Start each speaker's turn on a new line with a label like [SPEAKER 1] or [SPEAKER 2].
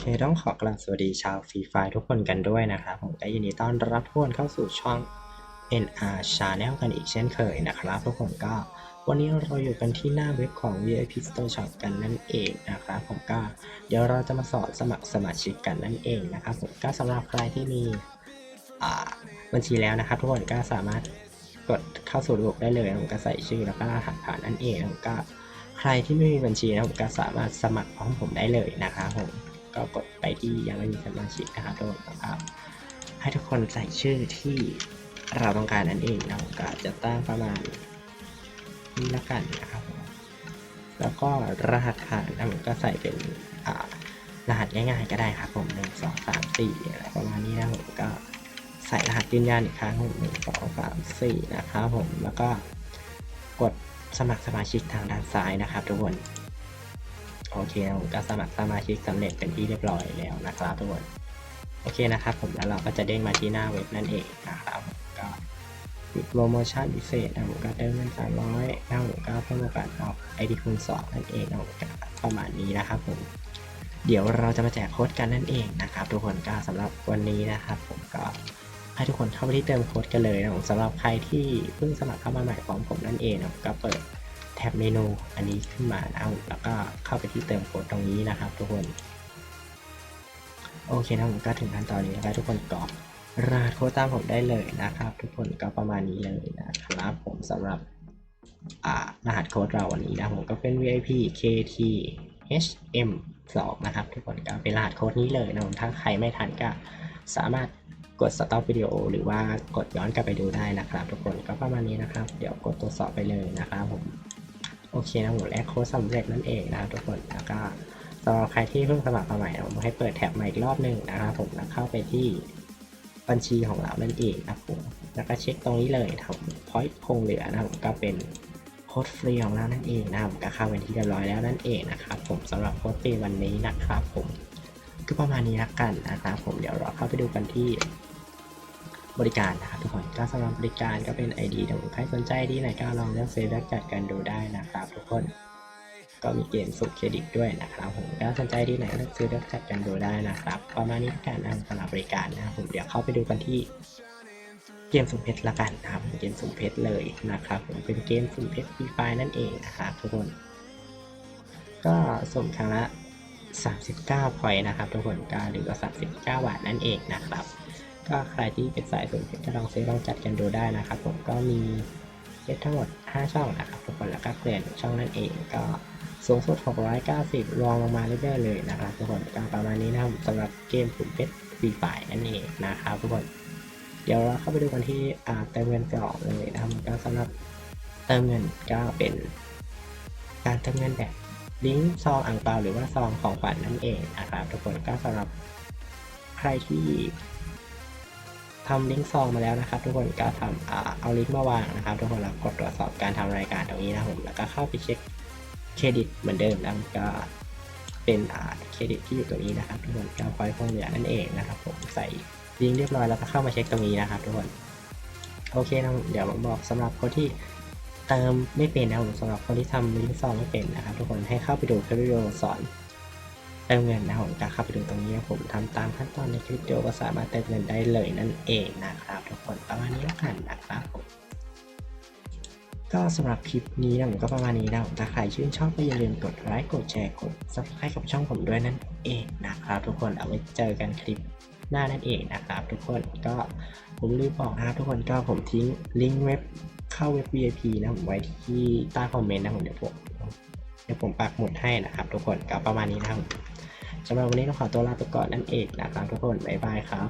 [SPEAKER 1] เคต้องขอกราบสวัสดีชาวฟรีไฟทุกคนกันด้วยนะครับ ผมก็ยินดีต้อนรับทุกคนเข้าสู่ช่อง NR Channel กันอีกเช่นเคยนะครับ ทุกคนก็วันนี้เราอยู่กันที่หน้าเว็บของ VIP Store Shop กันนั่นเองนะครับผมก็เดี๋ยวเราจะมาสอนสมัครสมาชิกกันนั่นเองนะครับผมก็สำหรับใครที่มีบัญชีแล้วนะครับ ทุกคนก็สามารถกดเข้าสู่ระบบได้เลยผมก็ใส่ชื่อแล้วก็รหัสผ่านนั่นเองผมก็ใครที่ไม่มีบัญชีนะผมก็สามารถสมัครพร้อมผมได้เลยนะครับผม ก็กดไปที่ยังไม่มีสมาชิกนะครับทุกคนครับให้ทุกคนใส่ชื่อที่เราต้องการนั่นเองนะผมก็จะตั้งประมาณนี้ละกันนะครับ แล้วก็รหัสผ่านนะผมก็ใส่เป็นรหัสง่ายๆก็ได้ครับผมหนึ่งสองสามสี่อะไรประมาณนี้นะผมก็ใส่รหัสยืนยันอีกครั้งผมหนึ่งสองสามสี่นะครับผมแล้วก็กดสมัครสมาชิกทางด้านซ้ายนะครับทุกคน โอเคผมก็สมัครสมาชิกสำเร็จเป็นที่เรียบร้อยแล้วนะครับทุกคนโอเคนะครับผมแล้วเราก็จะเด้งมาที่หน้าเว็บนั่นเองนะครับก็มีโปรโมชั่นพิเศษนะผมก็เติมเงินสามร้อยนะผมก็เพิ่มโอกาสออกไอดีคูณสองนั่นเองนะผมก็ประมาณนี้นะครับผมเดี๋ยวเราจะมาแจกโค้ดกันนั่นเองนะครับ ทุกคนก็สำหรับวันนี้นะครับ ผมก็ให้ทุกคนเข้าไปที่เติมโค้ดกันเลยนะผมสำหรับใครที่เพิ่งสมัครเข้ามาใหม่พร้อมผมนั่นเองนะผมก็เปิด แท็บเมนูอันนี้ขึ้นมานะผมแล้วก็เข้าไปที่เติมโค้ดตรงนี้นะครับ ทุกคนโอเคนะผมก็ถึงขั้นตอนนี้แล้วทุกคนกรอกรหัสโค้ดตามผมได้เลยนะครับ ทุกคนก็ประมาณนี้เลยนะครับผมสำหรับรหัสโค้ดเราวันนี้นะผมก็เป็น VIP KT HM 2นะครับ ทุกคนก็เป็นรหัสโค้ดนี้เลยนะผมถ้าใครไม่ทันก็สามารถกด stop วิดีโอหรือว่ากดย้อนกลับไปดูได้นะครับ ทุกคนก็ประมาณนี้นะครับ เดี๋ยวกดตรวจสอบไปเลยนะครับผม โอเคนะผมแลกโค้ดสำเร็จนั่นเองนะทุกคนแล้วก็สำหรับใครที่เพิ่งสมัครมาใหม่ผมให้เปิดแท็บใหม่อีกรอบหนึ่งนะครับผมแล้วเข้าไปที่บัญชีของเรานั่นเองนะครับผมแล้วก็เช็คตรงนี้เลยทำพอยต์คงเหลือนะผมก็เป็นโค้ดฟรีของเรานั่นเองนะครับก็เข้าเป็นที่เรียบร้อยแล้วนั่นเองนะครับผมสำหรับโค้ดฟรีวันนี้นะครับผมก็ประมาณนี้ละกันนะครับผมเดี๋ยวเราเข้าไปดูกันที่ บริการนะครับทุกคนก็สำหรับบริการก็เป็น ID เดี๋ยวใครสนใจที่ไหนก็ลองเลือกเซฟและจัดกันดูได้นะครับ ทุกคนก็มีเกมสุดเครดิตด้วยนะครับผมก็สนใจที่ไหนก็เลือกซื้อเลือกจัดกันดูได้นะครับประมาณนี้ละกันนสำหรับบริการนะครับผมเดี๋ยวเข้าไปดูกันที่เกมสุ่มเพชรละกันนะครับเกมสุ่มเพชรเลยนะครับผมเป็นเกมสุ่มเพชรฟรีไฟนั่นเองนะครับทุกคน ก็สุ่มครั้งละ 39พอยต์นะครับ ทุกคนก็หรือว่า39บาทนั่นเองนะครับ ก็ใครที่เป็นสายสุ่มเพชรก็ลองซื้อลองจัดกันดูได้นะครับผมก็มีเพชรทั้งหมด 5 ช่องนะครับทุกคนแล้วก็เกลื่อนช่องนั่นเองก็สูงสุด 690 รองลงมาเรื่อยๆเลยนะครับทุกคนก็ประมาณนี้นะครับสำหรับเกมสุ่มเพชรฟรีไฟนั่นเองนะครับทุกคนเดี๋ยวเราเข้าไปดูกันที่เติมเงินก่อนเลยนะครับก็สำหรับเติมเงินก็เป็น การเติมเงินแบบลิงก์ซองอ่างเปาหรือว่าซองของขวัญนั่นเองนะครับทุกคนก็สำหรับใครที่ ทำลิงก์ซองมาแล้วนะครับ ทุกคนก็ทำอเอาลิงก์มาวางนะครับ ทุกคนแล้วกดตรวจสอบการทำรายการตรงนี้นะผมแล้วก็เข้าไปเช็คเครดิตเหมือนเดิมนะก็เป็นเครดิตที่อยู่ตรงนี้นะครับ ทุกคนก็พอยต์คงเหลือนั่นเองนะครับ ผมใส่ลิงก์เรียบร้อยแล้วก็เข้ามาเช็คตรงนี้นะครับ ทุกคนโอเคนะเดี๋ยวผมบอกสำหรับคนที่เติมไม่เป็นนะผมสำหรับคนที่ทำลิงก์ซองไม่เป็นนะครับ ทุกคนให้เข้าไปดูคลิปวิดีโอสอน เติมเงินนะผมจะเข้าไปดูตรงนี้ครับผมทำตามขั้นตอนในคลิปวิดีโอก็สามารถเติมเงินได้เลยนั่นเองนะครับ ทุกคนประมาณนี้แล้วกันนะครับผมก็สำหรับคลิปนี้นะผมก็ประมาณนี้นะผมถ้าใครชื่นชอบก็อย่าลืมกดไลค์กดแชร์กด subscribe กับช่องผมด้วยนั่นเองนะครับทุกคนเอาไว้เจอกันคลิปหน้านั่นเองนะครับ ทุกคนก็ผมลืมบอกนะครับทุกคนก็ผมทิ้งลิงก์เว็บเข้าเว็บ VIP นะผมไว้ที่ใต้คอมเมนต์นะผมเดี๋ยวผม เดี๋ยวผมปักหมุดให้นะครับทุกคนก็ประมาณนี้นะครับสำหรับวันนี้ต้องขอตัวลาไปก่อนนั่นเองนะครับทุกคนบ๊ายบายครับ